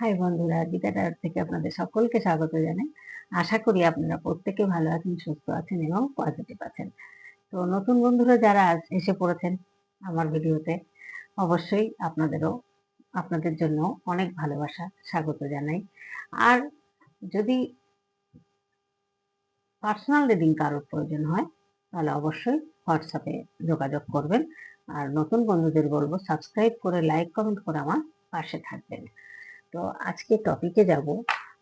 High বন্ধুরা, গীতাটার থেকে আপনাদের সকলকে স্বাগত জানাই। আশা করি আপনারা প্রত্যেকে ভালো আছেন, সুস্থ আছেন এবং পজিটিভ আছেন। তো নতুন বন্ধুরা যারা এসে পড়েছেন আমার ভিডিওতে, অবশ্যই আপনাদেরও, আপনাদের জন্য অনেক ভালোবাসা স্বাগত জানাই। আর যদি পার্সোনাল রিডিং কারোর প্রয়োজন হয়, তাহলে অবশ্যই হোয়াটসঅ্যাপে যোগাযোগ করবেন। আর নতুন বন্ধুদের বলব সাবস্ক্রাইব করে লাইক কমেন্ট করে আমার পাশে থাকবেন। তো আজকে টপিকে যাব।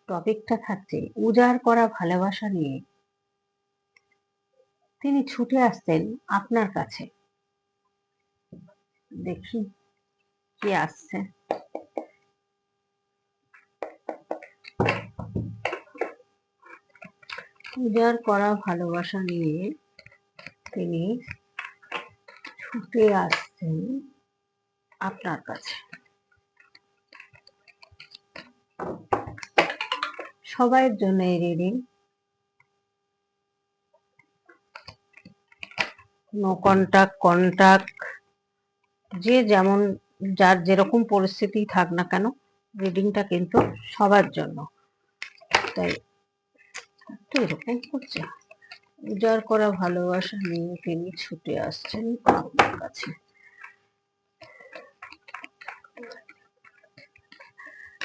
টপিকটা থাকছে উজাড় করা ভালোবাসা নিয়ে। তিনি ছুটে আসতেন আপনার কাছে। দেখি কি আসছে। উজাড় করা ভালোবাসা নিয়ে তিনি ছুটে আসছেন আপনার কাছে। সবাইয়ের জন্য এই রিডিং নো কন্টাক্ট কন্টাক্ট যে যেমন, যার যেরকম পরিস্থিতি থাক না কেন রিডিংটা কিন্তু সবার জন্য। তাই তো এরকম করছে। উজাড় করা ভালোবাসা নিয়ে তিনি ছুটে আসছেন আপনার কাছে।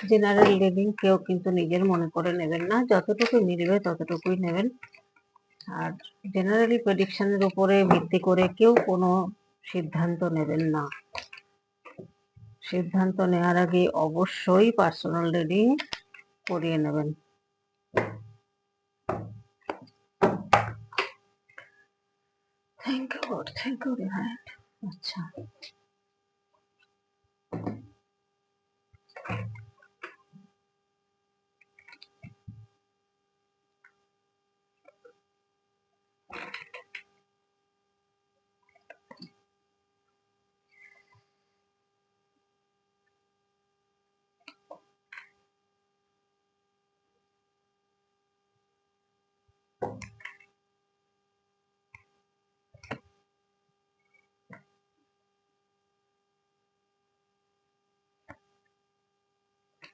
জেনারেল রিডিং কেউ কিন্তু নিজের মনে করে নেবেন না। যতটুকু মিলবে ততটুকুই নেবেন। আর জেনারেলি প্রেডিকশনের উপরে ভিত্তি করে কেউ কোনো সিদ্ধান্ত নেবেন না। সিদ্ধান্ত নেওয়ার আগে অবশ্যই পার্সোনাল রিডিং করিয়ে নেবেন। থ্যাংক ইউ থ্যাংক ইউ আচ্ছা।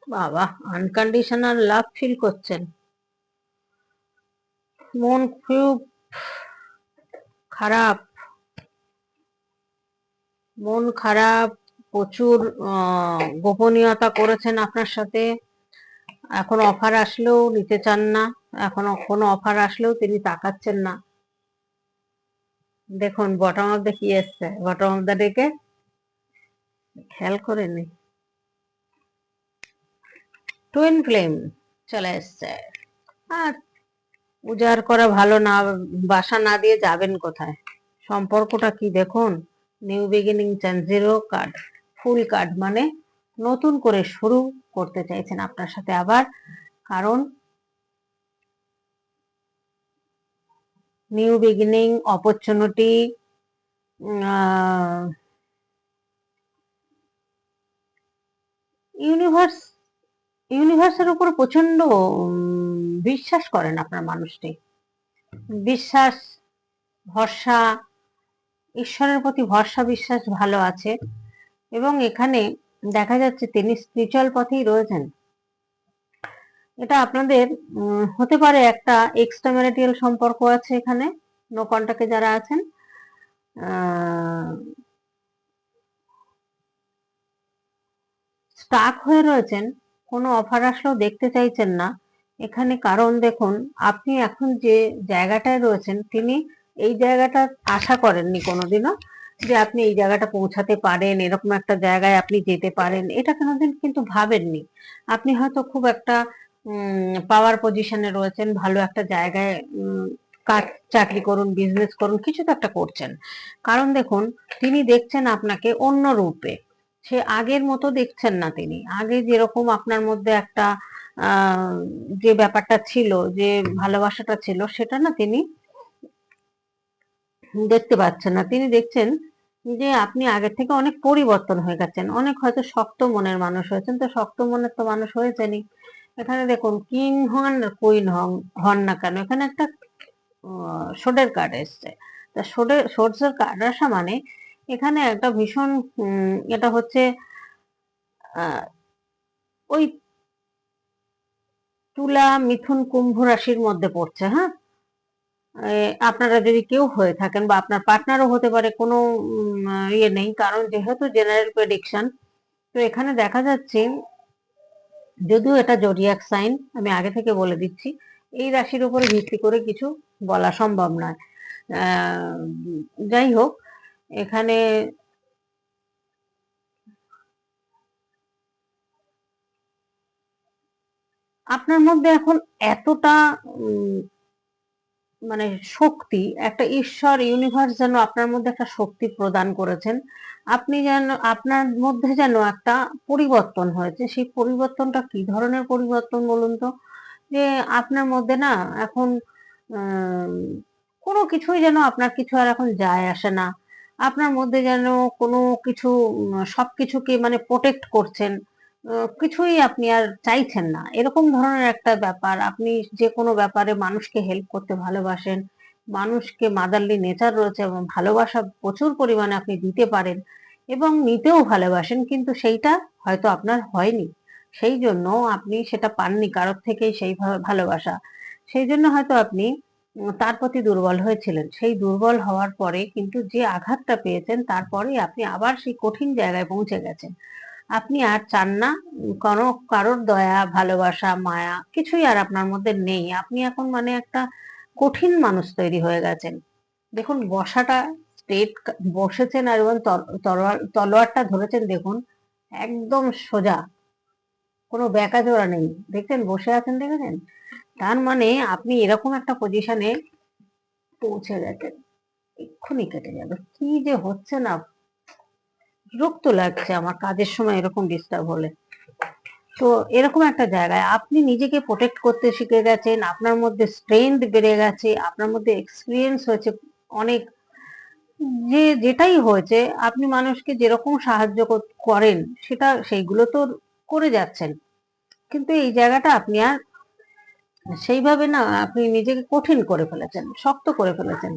বাবা আনকন্ডিশনাল লাভ ফিল করছেন। মন খুব খারাপ। মন খারাপ, প্রচুর গোপনীয়তা করেছেন আপনার সাথে। এখন অফার আসলেও নিতে চান না। এখন কোনো অফার আসলেও তিনি তাকাচ্ছেন না। দেখুন বটম অফ দ্য কি এসছে। বটম অফ দ্য ডেকে খেয়াল করে নি টুইন ফ্লেম চলে এসছে। আর উজাড় করা ভালো না, বাসা না দিয়ে যাবেন কোথায়? সম্পর্কটা কি দেখুন? নিউ বিগিনিং চান জিরো কার্ড ফুল কার্ড মানে নতুন করে শুরু করতে চাইছেন আপনার সাথে আবার। কারণ নিউ বিগিনিং অপরচুনিটি ইউনিভার্স ইউনিভার্সের উপর প্রচণ্ড বিশ্বাস করেন আপনার মানুষটি। বিশ্বাস, ভরসা, ঈশ্বরের প্রতি ভরসা, বিশ্বাস ভালো আছে। এবং এখানে দেখা যাচ্ছে তিনি স্পিরিচুয়াল পথেই রয়েছেন। এটা আপনাদের হতে পারে একটা এক্সট্রা সম্পর্ক আছে এখানে। নো কন্টাক্টে যারা আছেন স্টাক হয়ে রয়েছেন। কোনো অফার আসলেও দেখতে চাইছেন না। এখানে কারণ দেখুন, আপনি এখন যে জায়গাটায় রয়েছেন, তিনি এই জায়গাটা আশা করেননি কোনোদিনও যে আপনি এই জায়গাটা পৌঁছাতে পারেন, এরকম একটা জায়গায় আপনি যেতে পারেন। এটা কোনোদিন কিন্তু ভাবেননি। আপনি হয়তো খুব একটা পাওয়ার পজিশনে রয়েছেন, ভালো একটা জায়গায় কাজ, চাকরি করুন বিজনেস করুন, কিছু তো একটা করছেন। কারণ দেখুন, তিনি দেখছেন আপনাকে অন্য রূপে। সে আগের মতো দেখছেন না তিনি। আগে যেরকম আপনার মধ্যে একটা যে ব্যাপারটা ছিল, যে ভালোবাসাটা ছিল, সেটা না তিনি দেখতে পাচ্ছেন না। তিনি দেখছেন যে আপনি আগের থেকে অনেক পরিবর্তন হয়ে গেছেন। অনেক হয়তো শক্ত মনের মানুষ হয়েছেন। তো শক্ত মনের তো মানুষ হয়েছেনই। এখানে দেখুন, কিং হন কুইন হন হন না কেন, এখানে একটা সোডের কার্ড এসছে। তা সোডের সোর্সের কার্ড আসা মানে এখানে একটা ভীষণ এটা হচ্ছে ওই তুলা মিথুন কুম্ভ রাশির মধ্যে পড়ছে হ্যাঁ? আপনারা যদি কেউ হয়ে থাকেন বা আপনার পার্টনারও হতে পারে, কোনো ইয়ে নেই, কারণ যেহেতু জেনারেল প্রেডিকশন তো এখানে দেখা যাচ্ছে, যদিও এটা জোডিয়াক সাইন আমি আগে থেকে বলে দিচ্ছি, এই রাশির উপরে ভিত্তি করে কিছু বলা সম্ভব নয়। যাই হোক এখানে আপনার মধ্যে এখন এতটা মানে শক্তি, একটা ঈশ্বর ইউনিভার্স যেন আপনার মধ্যে একটা শক্তি প্রদান করেছেন, আপনি যেন, আপনার মধ্যে যেন একটা পরিবর্তন হয়েছে। সেই পরিবর্তনটা কি ধরনের পরিবর্তন বলুন তো? যে আপনার মধ্যে না এখন কোনো কিছুই যেন আপনার কিছু আর এখন যায় আসে না। আপনার মধ্যে যেন কোনো কিছু সবকিছুকে মানে প্রোটেক্ট করছেন কিছুই আপনি আর চাইছেন না। এরকম ধরনের একটা ব্যাপার, আপনি যে কোনো ব্যাপারে মানুষকে হেল্প করতে ভালোবাসেন, মানুষকে মাদারলি নেচার রয়েছে এবং ভালোবাসা প্রচুর পরিমাণে আপনি দিতে পারেন এবং নিতেও ভালোবাসেন, কিন্তু সেইটা হয়তো আপনার হয়নি। সেই জন্য আপনি সেটা পাননি, কারোর থেকেই সেই ভালোবাসা। সেই জন্য হয়তো আপনি তার প্রতি দুর্বল হয়েছিলেন। সেই দুর্বল হওয়ার পরে কিন্তু যে আঘাতটা পেয়েছেন তারপরে আপনি আবার সেই কঠিন জায়গায় পৌঁছে গেছেন। আপনি আর চান না কোনো কারোর দয়া, ভালোবাসা, মায়া কিছুই আর আপনার মধ্যে নেই। আপনি এখন মানে একটা কঠিন মানুষ তৈরি হয়ে গেছেন। দেখুন, বসাটা স্ট্রেট বসেছেন আর এবং তল- তলোয়ার তলোয়ারটা ধরেছেন, দেখুন, একদম সোজা। কোনো ব্যাকাজোড়া নেই। দেখছেন, বসে আছেন দেখেছেন? তার মানে আপনি এরকম একটা পজিশনে পৌঁছে গেছেন। এক্ষুনি কেটে যাবে। কি যে হচ্ছে না? বিরক্ত লাগছে আমার কাজের সময় এরকম ডিস্টার্ব হলে। তো এরকম একটা জায়গায় আপনি নিজেকে প্রোটেক্ট করতে শিখে গেছেন, আপনার মধ্যে স্ট্রেংথ বেড়ে গেছে, আপনার মধ্যে এক্সপিরিয়েন্স হয়েছে অনেক। যে যেটাই হয়েছে, আপনি মানুষকে যেরকম সাহায্য করেন, সেটা সেইগুলো তো করে যাচ্ছেন। কিন্তু এই জায়গাটা আপনি আর সেইভাবে না, আপনি নিজেকে কঠিন করে ফেলেছেন, শক্ত করে ফেলেছেন।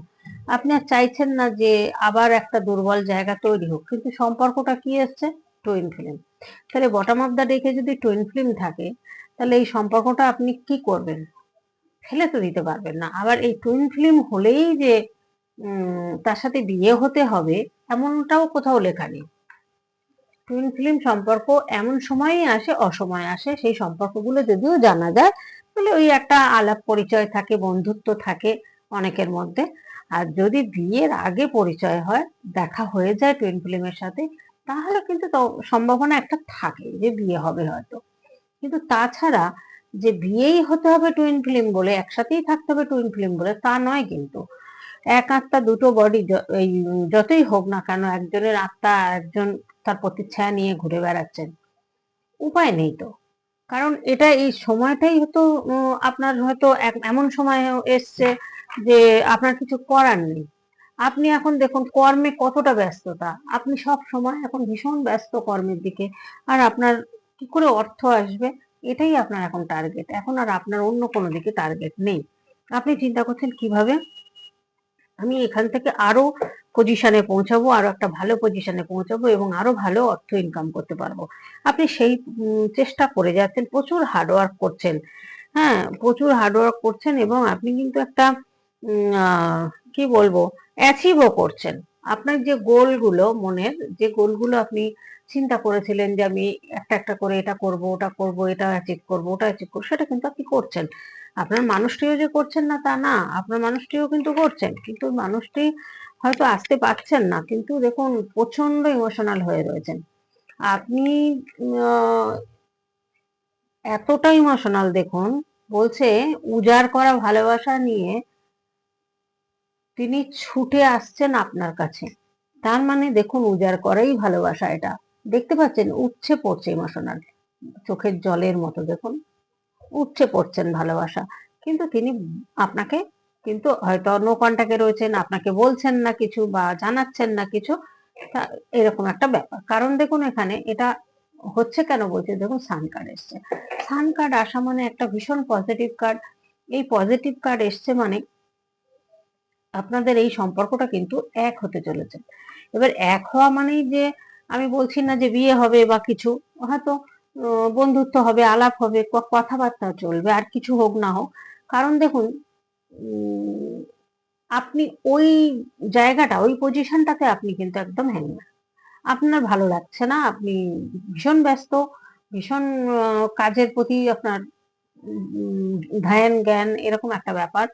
আপনি আর চাইছেন না যে আবার একটা দুর্বল জায়গা তৈরি হোক, কিন্তু সম্পর্কটা কি এসছে? টুইন ফিল্ম তাহলে বটম অফ দ্য ডেকে যদি টুইন ফিল্ম থাকে, তাহলে এই সম্পর্কটা আপনি কি করবেন? ফেলে তো দিতে পারবেন না। আবার এই টুইন ফিল্ম হলেই যে তার সাথে বিয়ে হতে হবে, এমনটাও কোথাও লেখা নেই। টুইন ফিল্ম সম্পর্ক এমন সময়ই আসে, অসময়ে আসে, সেই সম্পর্কগুলো যদিও জানা যায়, তাহলে ওই একটা আলাপ পরিচয় থাকে, বন্ধুত্ব থাকে অনেকের মধ্যে। আর যদি বিয়ের আগে পরিচয় হয়, দেখা হয়ে যায় টুইন ফিল্মের সাথে, তাহলে কিন্তু সম্ভাবনা একটা থাকে যে বিয়ে হবে হয়তো। কিন্তু তাছাড়া যে বিয়েই হতে হবে টুইন ফিল্ম বলে, একসাথেই থাকতে হবে টুইন ফিল্ম বলে, তা নয় কিন্তু। এক আত্মা দুটো বডি যতই হোক না কেন, একজনের আত্মা একজন তার প্রতিচ্ছায়া নিয়ে ঘুরে বেড়াচ্ছেন। উপায় নেই তো। কারণ এটা এই সময়টাই হয়তো আপনার হয়তো এমন সময় এসছে যে আপনার কিছু করার নেই। আপনি এখন দেখুন, কর্মে কতটা ব্যস্ততা। আপনি সব সময় এখন ভীষণ ব্যস্ত কর্মের দিকে। আর আপনার কি করে অর্থ আসবে? এটাই আপনার এখন টার্গেট এখন আর আপনার অন্য কোনো দিকে টার্গেট নেই। আপনি চিন্তা করছেন কীভাবে? আমি এখান থেকে আরও পজিশনে পৌঁছাবো, আরও একটা ভালো পজিশনে পৌঁছাবো এবং আরও ভালো অর্থ ইনকাম করতে পারব। আপনি সেই চেষ্টা করে যাচ্ছেন, প্রচুর হার্ডওয়ার্ক করছেন। হ্যাঁ প্রচুর হার্ডওয়ার্ক করছেন এবং আপনি কিন্তু একটা কি বলব অ্যাচিভও করছেন। আপনার যে গোলগুলো মনের, যে গোলগুলো আপনি চিন্তা করেছিলেন যে আমি একটা একটা করে এটা করব, ওটা করব, এটা অ্যাচিভ করব, ওটা অ্যাচিভ করব, সেটা কিন্তু আপনি করছেন। আপনার মানুষটিও যে করছেন না তা না, আপনার মানুষটিও কিন্তু করছেন। কিন্তু মানুষটি হয়তো আসতে পারছেন না, কিন্তু দেখুন প্রচণ্ড ইমোশনাল হয়ে রয়েছেন। আপনি এতটা ইমোশনাল দেখুন, বলছে উজাড় করা ভালোবাসা নিয়ে তিনি ছুটে আসছেন আপনার কাছে। তার মানে দেখুন উজাড় করাই ভালোবাসা এটা। দেখতে পাচ্ছেন, উচ্ছে পড়ছে ইমোশনাল চোখের জলের মতো দেখুন। উঠছে পড়ছেন ভালোবাসা। কিন্তু তিনি আপনাকে কিন্তু হয়তো নো কন্টাক্টে রয়েছেন, আপনাকে বলছেন না কিছু বা জানাচ্ছেন না কিছু। এরকম একটা ব্যাপার। কারণ দেখুন এখানে এটা হচ্ছে কেন বলছে? দেখুন, সান কার্ড এসছে। সান কার্ড আসা মানে একটা ভীষণ পজিটিভ কার্ড এই পজিটিভ কার্ড এসছে মানে আপনাদের এই সম্পর্কটা কিন্তু এক হতে চলেছে। এবার এক হওয়া মানেই যে আমি বলছি না যে বিয়ে হবে বা কিছু, হয়তো বন্ধুত্ব হবে, আলাপ হবে কথাবার্তা চলবে, আর কিছু হোক না হোক। কারণ দেখুন আপনি ওই জায়গাটা, ওই পজিশনটাতে আপনি কিন্তু একদম হ্যাংম্যান আপনার ভালো লাগছে না, আপনি ভীষণ ব্যস্ত, ভীষণ কাজের প্রতি আপনার ধ্যান, জ্ঞান, এরকম একটা ব্যাপার।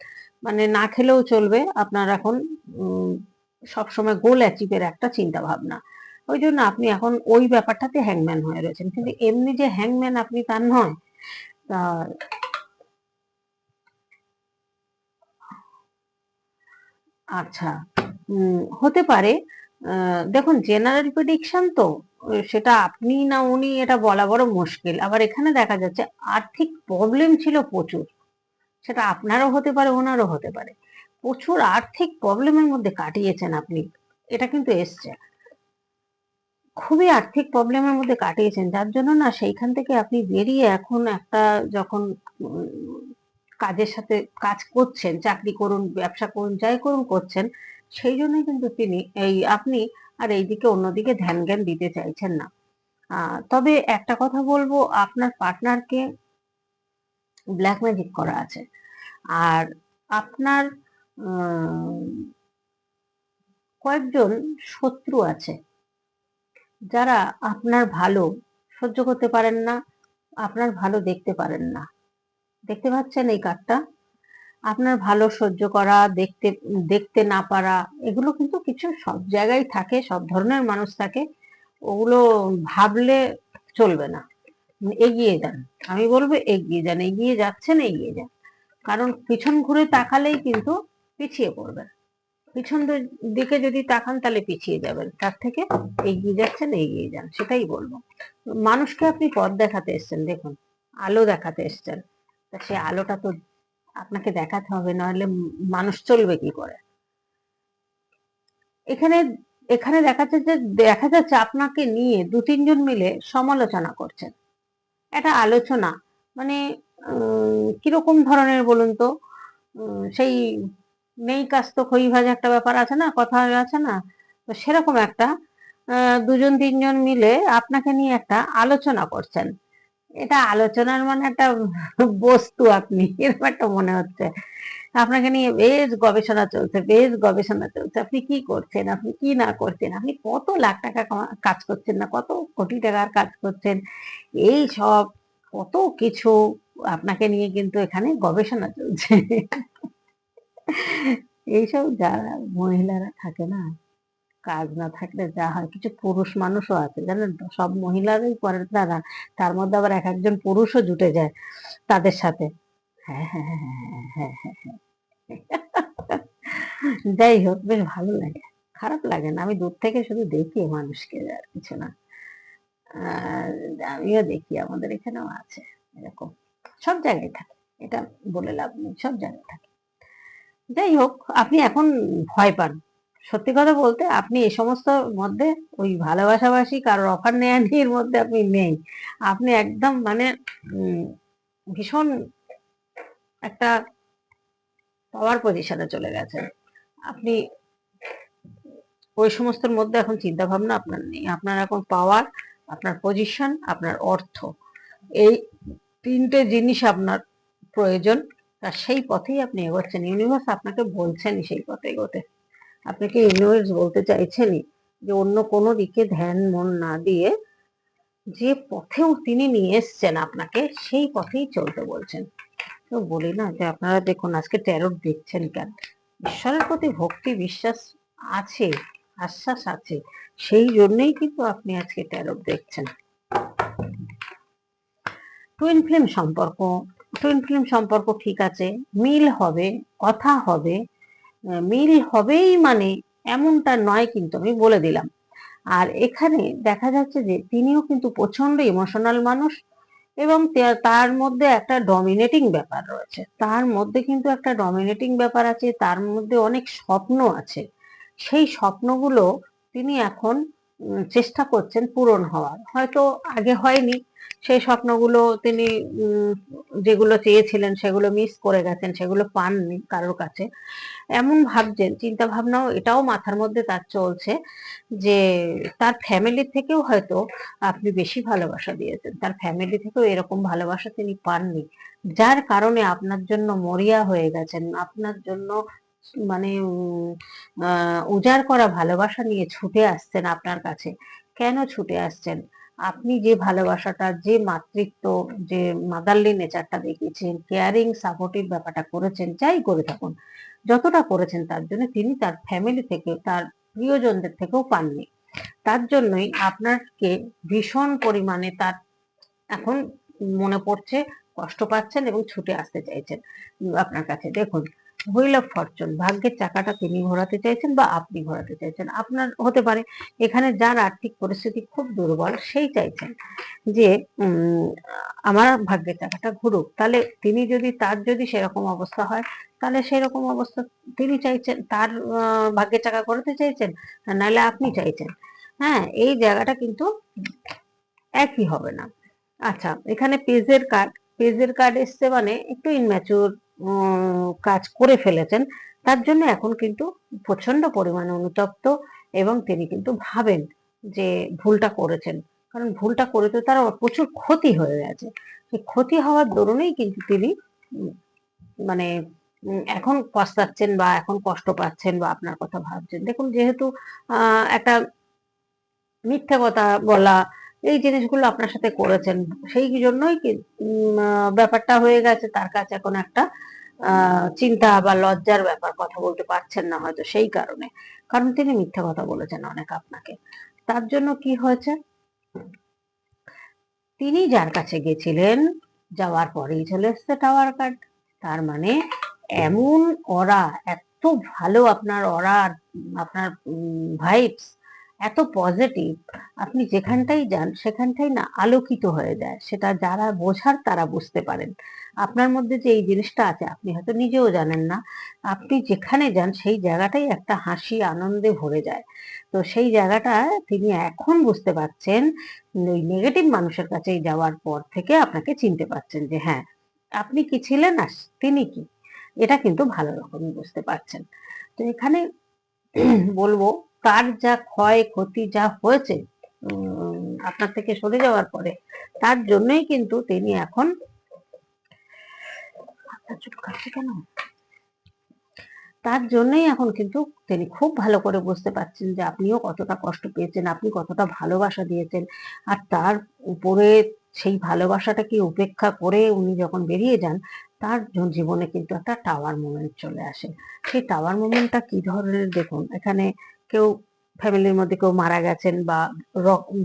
মানে না খেলেও চলবে, আপনার এখন সব সময় গোল অ্যাচিভের একটা চিন্তা ভাবনা ওই জন্য আপনি এখন ওই ব্যাপারটাতে হ্যাংম্যান হয়ে রয়েছেন। কিন্তু এমনি যে হ্যাংম্যান আপনি তার নয় আচ্ছা হতে পারে দেখুন জেনারেল প্রেডিকশন তো, সেটা আপনি না উনি এটা বলা বড় মুশকিল। আবার এখানে দেখা যাচ্ছে আর্থিক প্রবলেম ছিল প্রচুর। সেটা আপনারও হতে পারে, ওনারও হতে পারে। প্রচুর আর্থিক প্রবলেমের মধ্যে কাটিয়েছেন আপনি। এটা কিন্তু এসছে। খুবই আর্থিক প্রবলেমের মধ্যে কাটিয়েছেন। যার জন্য না সেইখান থেকে আপনি বেরিয়ে এখন একটা যখন কাজের সাথে কাজ করছেন, চাকরি করুন, ব্যবসা করুন, যাই করুন করছেন, সেই জন্যই কিন্তু তিনি এই আপনি আর এইদিকে অন্যদিকে ধ্যান জ্ঞান দিতে চাইছেন না। তবে একটা কথা বলব, আপনার পার্টনারকে ব্ল্যাক ম্যাজিক করা আছে। আর আপনার কয়েকজন শত্রু আছে। যারা আপনার ভালো সহ্য করতে পারেন না, আপনার ভালো দেখতে পারেন না। দেখতে পাচ্ছেন এই কার্ডটা? আপনার ভালো সহ্য করা, দেখতে দেখতে না পারা, এগুলো কিন্তু কিছু সব জায়গায় থাকে, সব ধরনের মানুষ থাকে। ওগুলো ভাবলে চলবে না। এগিয়ে যান। আমি বলব এগিয়ে যান, এগিয়ে যাচ্ছেন, এগিয়ে যান। কারণ পিছন ঘুরে তাকালেই কিন্তু পিছিয়ে পড়বেন। পিছন দিকে যদি তাকান তাহলে পিছিয়ে যাবেন। তার থেকে এগিয়ে যাচ্ছেন, এগিয়ে যান, সেটাই বলব। মানুষকে আপনি পথ দেখাতে এসছেন, দেখুন, আলো দেখাতে এসছেন। তা সে আলোটা তো আপনাকে দেখাতে হবে, নাহলে মানুষ চলবে কি করে? এখানে এখানে দেখা যাচ্ছে যে, দেখা যাচ্ছে আপনাকে নিয়ে দু তিনজন মিলে সমালোচনা করছেন। একটা আলোচনা মানে কীরকম ধরনের বলুন তো? সেই নেই কাজ তো খই ভাজা একটা ব্যাপার আছে না, কথা আছে না, তো সেরকম একটা দুজন তিনজন মিলে আপনাকে নিয়ে একটা আলোচনা করছেন। এটা আলোচনার মানে একটা বস্তু আপনি, এরকম একটা মনে হচ্ছে। আপনাকে নিয়ে বেশ গবেষণা চলছে, বেশ গবেষণা চলছে, আপনি কি করছেন, আপনি কি না করছেন, আপনি কত লাখ টাকা কাজ করছেন না, কত কোটি টাকার কাজ করছেন, এই সব কত কিছু আপনাকে নিয়ে কিন্তু এখানে গবেষণা চলছে। এইসব যারা মহিলারা থাকে না, কাজ না থাকলে যা হয়, কিছু পুরুষ মানুষও আছে, জানেন তো? সব মহিলারাই করে তারা, তার মধ্যে আবার এক একজন পুরুষও জুটে যায় তাদের সাথে। হ্যাঁ হ্যাঁ হ্যাঁ হ্যাঁ হ্যাঁ হ্যাঁ হ্যাঁ যাই হোক, বেশ ভালো লাগে। খারাপ লাগে না, আমি দূর থেকে শুধু দেখি মানুষকে আর কিছু না। আমিও দেখি, আমাদের এখানেও আছে, এরকম। সব জায়গায় থাকে, এটা বলে লাভ নেই, সব জায়গায় থাকে। যাই হোক, আপনি এখন ভয় পান। সত্যি কথা বলতে আপনি এ সমস্ত মধ্যে ওই ভালোবাসাবাসি কারোর অফার নেয়া নিয়ের মধ্যে আপনি নেই। আপনি একদম মানে ভীষণ একটা পাওয়ার পজিশনে চলে গেছেন। আপনি ওই সমস্তর মধ্যে এখন চিন্তা ভাবনা আপনার নেই। আপনার এখন পাওয়ার আপনার পজিশন আপনার অর্থ। এই তিনটে জিনিস আপনার প্রয়োজন। আর সেই পথেই আপনি এগোচ্ছেন। ইউনিভার্স আপনাকে বলছেনই সেই পথে এগোতে। আপনাকে ইউনিভার্স বলতে চাইছেনই যে অন্য কোনো দিকে ধ্যান, মন না দিয়ে যে পথেও তিনি নিয়ে এসছেন আপনাকে, সেই পথেই চলতে বলছেন। তো বলি না যে আপনারা দেখুন, আজকে ট্যারোট দেখছেন কেন? ঈশ্বরের প্রতি ভক্তি, বিশ্বাস আছে, আশ্বাস আছে। সেই জন্যই কিন্তু আপনি আজকে ট্যারোট দেখছেন। টুইন ফ্লেম সম্পর্ক টুইন ফিল্ম সম্পর্ক ঠিক আছে, মিল হবে, কথা হবে মিল হবেই মানে এমনটা নয় কিন্তু আমি বলে দিলাম। আর এখানে দেখা যাচ্ছে যে তিনিও কিন্তু প্রচণ্ড ইমোশনাল মানুষ এবং তার মধ্যে একটা ডমিনেটিং ব্যাপার রয়েছে। তার মধ্যে কিন্তু একটা ডমিনেটিং ব্যাপার আছে, তার মধ্যে অনেক স্বপ্ন আছে। সেই স্বপ্নগুলো তিনি এখন চেষ্টা করছেন পূরণ হওয়ার। হয়তো আগে হয়নি সেই স্বপ্নগুলো তিনি যেগুলো চেয়েছিলেন সেগুলো মিস করে গেছেন, সেগুলো পাননি কারোর কাছে। এমন ভাবছেন চিন্তা ভাবনাও এটাও মাথার মধ্যে তার চলছে যে তার ফ্যামিলি থেকেও হয়তো আপনি বেশি ভালোবাসা দিয়েছেন। তার ফ্যামিলি থেকেও এরকম ভালোবাসা তিনি পাননি। যার কারণে আপনার জন্য মরিয়া হয়ে গেছেন, আপনার জন্য মানে উজাড় করা ভালোবাসা নিয়ে ছুটে আসছেন আপনার কাছে। কেন ছুটে আসছেন? আপনি যে ভালোবাসাটা, যে মাতৃত্ব, যে মাদারলি নেচারটা দেখিয়েছেন কেয়ারিং সাপোর্টিভ ব্যাপারটা করেছেন, যাই করে থাকুন, যতটা করেছেন তার জন্য তিনি তার ফ্যামিলি থেকে, তার প্রিয়জনদের থেকেও পাননি। তার জন্যই আপনাকে ভীষণ পরিমাণে তার এখন মনে পড়ছে, কষ্ট পাচ্ছেন এবং ছুটে আসতে চাইছেন। আপনার কাছে দেখুন হুইল অফ ফরচুন। ভাগ্যের চাকাটা তিনি ঘোরাতে চাইছেন বা আপনি ঘোরাতে চাইছেন। আপনার হতে পারে, এখানে যার আর্থিক পরিস্থিতি খুব দুর্বল, সেই চাইছেন যে আমার ভাগ্যের চাকাটা ঘুরুক। তাহলে তিনি যদি, তার যদি সেরকম অবস্থা হয়, তাহলে সেরকম অবস্থা তিনি চাইছেন, তার ভাগ্যের চাকা ঘোরাতে চাইছেন, নাহলে আপনি চাইছেন। হ্যাঁ এই জায়গাটা কিন্তু একই হবে না। আচ্ছা এখানে পেজের কার্ড পেজের কার্ড এসছে মানে একটু ইনম্যাচুর কাজ করে ফেলেছেন, তার জন্য এখন কিন্তু প্রচণ্ড পরিমাণে অনুতপ্ত এবং তিনি কিন্তু ভাবেন যে ভুলটা করেছেন। কারণ ভুলটা করে তো তার প্রচুর ক্ষতি হয়ে গেছে। সেই ক্ষতি হওয়ার দরুনেই কিন্তু তিনি মানে এখন পস্তাচ্ছেন বা এখন কষ্ট পাচ্ছেন বা আপনার কথা ভাবছেন। দেখুন, যেহেতু একটা মিথ্যে কথা বলা এই জিনিসগুলো আপনার সাথে করেছেন। সেই জন্যই ব্যাপারটা হয়ে গেছে। তার কাছে এখন একটা চিন্তা বা লজ্জার ব্যাপার, কথা বলতে পারছেন না হয়তো সেই কারণে। কারণ তিনি মিথ্যে কথা বলেছেন অনেক আপনাকে। তার জন্য কি হয়েছে? তিনি যার কাছে গেছিলেন, যাওয়ার পরেই চলে এসছে টাওয়ার কার্ড। তার মানে এমন অরা, এত ভালো আপনার অরা আপনার ভাইবস এত পজিটিভ আপনি যেখানটাই যান, সেখানটাই না আলোকিত হয়ে যায়। সেটা যারা বোঝার তারা বুঝতে পারেন। আপনার মধ্যে যে এই জিনিসটা আছে, আপনি হয়তো নিজেও জানেন না। আপনি যেখানে যান, সেই জায়গাটাই একটা হাসি, আনন্দে ভরে যায়। তো সেই জায়গাটা তিনি এখন বুঝতে পারছেন, ওই নেগেটিভ মানুষের কাছে যাওয়ার পর থেকে আপনাকে চিনতে পারছেন যে হ্যাঁ আপনি কি ছিলেন আর তিনি কি? এটা কিন্তু ভালো রকমই বুঝতে পারছেন। তো এখানে বলব তার যা ক্ষয় ক্ষতি যা হয়েছে আপনার থেকে সরে যাওয়ার পরে, তার জন্যই কিন্তু তিনি এখন কেন? তার জন্যই এখন কিন্তু তিনি খুব ভালো করে বুঝতে পারছেন যে আপনিও কতটা কষ্ট পেয়েছেন, আপনি কতটা ভালোবাসা দিয়েছেন, আর তার উপরে সেই ভালোবাসাটাকে উপেক্ষা করে উনি যখন বেরিয়ে যান, তার জীবনে কিন্তু একটা টাওয়ার মোমেন্ট চলে আসে। সেই টাওয়ার মোমেন্টটা কি ধরনের? দেখুন, এখানে কেউ ফ্যামিলির মধ্যে কেউ মারা গেছেন বা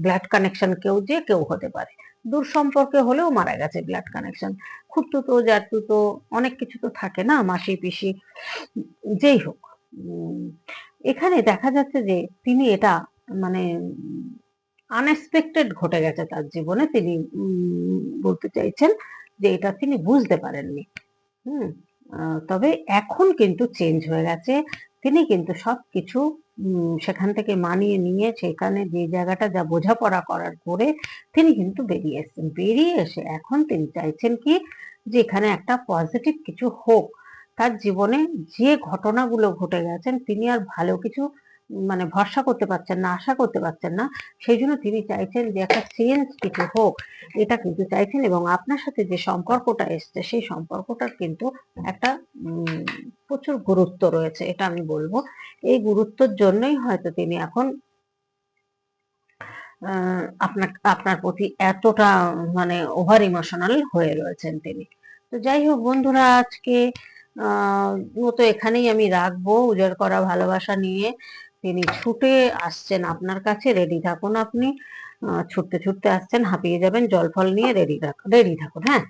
ব্লাড কানেকশন কেউ যে কেউ হতে পারে। দূর সম্পর্কে হলেও মারা গেছে ব্লাড কানেকশন খুঁড়তুতো জাতুতো অনেক কিছু তো থাকে না মাসি পিসি যেই হোক। এখানে দেখা যাচ্ছে যে তিনি এটা মানে আনএক্সপেক্টেড ঘটে গেছে তার জীবনে। তিনি বলতে চাইছেন যে এটা তিনি বুঝতে পারেননি। হুম তবে এখন কিন্তু চেঞ্জ হয়ে গেছে। তিনি কিন্তু সবকিছু উম, সেখান থেকে মানিয়ে নিয়ে সেখানে যে জায়গাটা যা বোঝাপড়া করার পরে তিনি কিন্তু বেরিয়ে এসেছেন। বেরিয়ে এসে এখন তিনি চাইছেন কি? যে এখানে একটা পজিটিভ কিছু হোক। তার জীবনে যে ঘটনাগুলো ঘটে গেছেন, তিনি আর ভালো কিছু মানে ভরসা করতে পারছেন না, আশা করতে পারছেন না, সেই জন্য তিনি চাইছেন যে একটা চেঞ্জ কিছু হোক, এটা কিন্তু চাইছেন এবং আপনার সাথে যে সম্পর্কটা এসছে, সেই সম্পর্কটার কিন্তু একটা প্রচুর গুরুত্ব রয়েছে, এটা আমি বলব। এই গুরুত্বর জন্যই হয়তো তিনি এখন আপনার আপনার প্রতি এতটা মানে ওভার ইমোশনাল হয়ে রয়েছেন তিনি। তো যাই হোক বন্ধুরা, আজকে, আহ মতো এখানেই আমি রাখব, উজাড় করা ভালোবাসা নিয়ে। তিনি ছুটে আসছেন আপনার কাছে, রেডি থাকুন আপনি। ছুটতে ছুটতে আসছেন, হাঁপিয়ে যাবেন, জল ফল নিয়ে রেডি থাকুন রেডি থাকুন হ্যাঁ?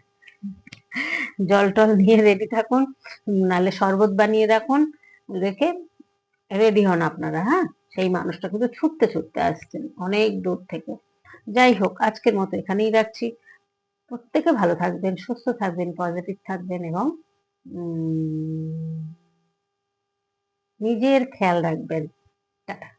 জল টল নিয়ে রেডি থাকুন নালে শরবত বানিয়ে রাখুন, রেখে রেডি হন আপনারা হ্যাঁ? সেই মানুষটা কিন্তু ছুটতে ছুটতে আসছেন, অনেক দূর থেকে। যাই হোক, আজকের মতো এখানেই রাখছি। প্রত্যেকে ভালো থাকবেন, সুস্থ থাকবেন, পজিটিভ থাকবেন এবং নিজের খেয়াল রাখবেন। Tata.